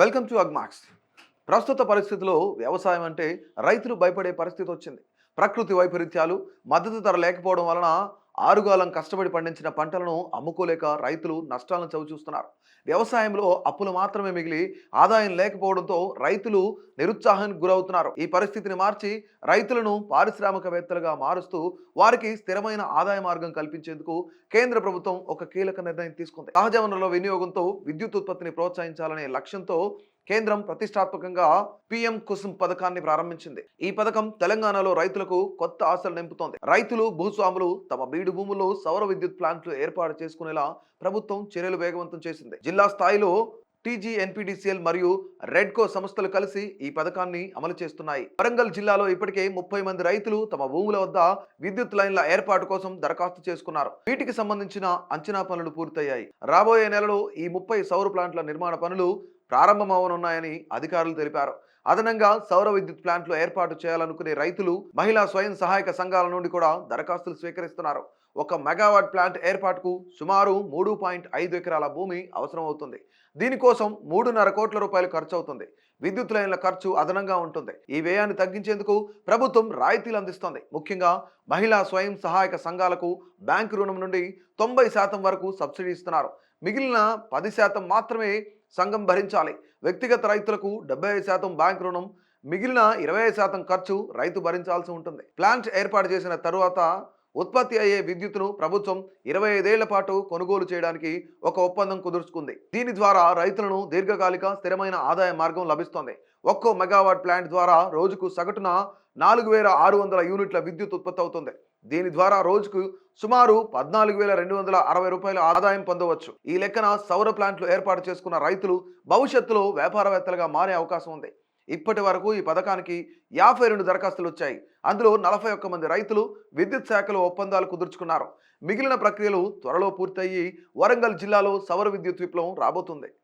Welcome to Agmax. ప్రస్తుత పరిస్థితిలో వ్యవసాయం అంటే రైతులు భయపడే పరిస్థితి వచ్చింది. ప్రకృతి వైపరీత్యాలు మద్దతు ధర లేకపోవడం వలన ఆరుగాలం కష్టపడి పండించిన పంటలను అమ్ముకోలేక రైతులు నష్టాలను చవిచూస్తున్నారు. వ్యవసాయంలో అప్పులు మాత్రమే మిగిలి ఆదాయం లేకపోవడంతో రైతులు నిరుత్సాహానికి గురవుతున్నారు. ఈ పరిస్థితిని మార్చి రైతులను పారిశ్రామికవేత్తలుగా మారుస్తూ వారికి స్థిరమైన ఆదాయ మార్గం కల్పించేందుకు కేంద్ర ప్రభుత్వం ఒక కీలక నిర్ణయం తీసుకుంది. సహజ వనరుల వినియోగంతో విద్యుత్ ఉత్పత్తిని ప్రోత్సహించాలనే లక్ష్యంతో కేంద్రం ప్రతిష్టాత్మకంగా పిఎం కుసుమ్ పథకాన్ని ప్రారంభించింది. ఈ పథకం తెలంగాణలో రైతులకు కొత్త ఆశలు నింపుతోంది. రైతులు భూస్వాములు తమ బీడు భూముల్లో సౌర విద్యుత్ ప్లాంట్లు ఏర్పాటు చేసుకునేలా ప్రభుత్వం చర్యలు వేగవంతం చేసింది. జిల్లా స్థాయిలో టీజీ ఎన్పిడిసిఎల్ మరియు రెడ్కో సంస్థలు కలిసి ఈ పథకాన్ని అమలు చేస్తున్నాయి. వరంగల్ జిల్లాలో ఇప్పటికే ముప్పై మంది రైతులు తమ భూముల వద్ద విద్యుత్ లైన్ల ఏర్పాటు కోసం దరఖాస్తు చేసుకున్నారు. వీటికి సంబంధించిన అంచనా పనులు పూర్తయ్యాయి. రాబోయే నెలలో ఈ ముప్పై సౌర ప్లాంట్ల నిర్మాణ పనులు ప్రారంభమవనున్నాయని అధికారులు తెలిపారు. అదనంగా సౌర విద్యుత్ ప్లాంట్లు ఏర్పాటు చేయాలనుకునే రైతులు మహిళా స్వయం సహాయక సంఘాల నుండి కూడా దరఖాస్తులు స్వీకరిస్తున్నారు. ఒక మెగావాట్ ప్లాంట్ ఏర్పాటుకు సుమారు మూడు పాయింట్ ఐదు ఎకరాల భూమి అవసరం అవుతుంది దీనికోసం మూడున్నర కోట్ల రూపాయలు ఖర్చు అవుతుంది విద్యుత్ లైన్ల ఖర్చు అదనంగా ఉంటుంది. ఈ వ్యయాన్ని తగ్గించేందుకు ప్రభుత్వం రాయితీలు అందిస్తోంది. ముఖ్యంగా మహిళా స్వయం సహాయక సంఘాలకు బ్యాంకు రుణం నుండి తొంభై శాతం వరకు సబ్సిడీ ఇస్తున్నారు. మిగిలిన పది శాతం మాత్రమే సంఘం భరించాలి. వ్యక్తిగత రైతులకు డెబ్బై శాతం బ్యాంక్ రుణం మిగిలిన ఇరవై శాతం ఖర్చు రైతు భరించాల్సి ఉంటుంది. ప్లాంట్ ఏర్పాటు చేసిన తరువాత ఉత్పత్తి అయ్యే విద్యుత్తును ప్రభుత్వం ఇరవై ఐదేళ్ళ పాటు కొనుగోలు చేయడానికి ఒక ఒప్పందం కుదుర్చుకుంది. దీని ద్వారా రైతులను దీర్ఘకాలిక స్థిరమైన ఆదాయ మార్గం లభిస్తోంది. ఒక్కో మెగావాట్ ప్లాంట్ ద్వారా రోజుకు సగటున నాలుగు వేల ఆరు వందల యూనిట్ల విద్యుత్ ఉత్పత్తి అవుతుంది. దీని ద్వారా రోజుకు సుమారు పద్నాలుగు వేల రెండు వందల అరవై రూపాయల ఆదాయం పొందవచ్చు. ఈ లెక్కన సౌర ప్లాంట్లు ఏర్పాటు చేసుకున్న రైతులు భవిష్యత్తులో వ్యాపారవేత్తలుగా మారే అవకాశం ఉంది. ఇప్పటి వరకు ఈ పథకానికి యాభై రెండు దరఖాస్తులు వచ్చాయి. అందులో నలభై ఒక్క మంది రైతులు విద్యుత్ శాఖలో ఒప్పందాలు కుదుర్చుకున్నారు. మిగిలిన ప్రక్రియలు త్వరలో పూర్తయ్యి వరంగల్ జిల్లాలో సౌర విద్యుత్ విప్లవం రాబోతుంది.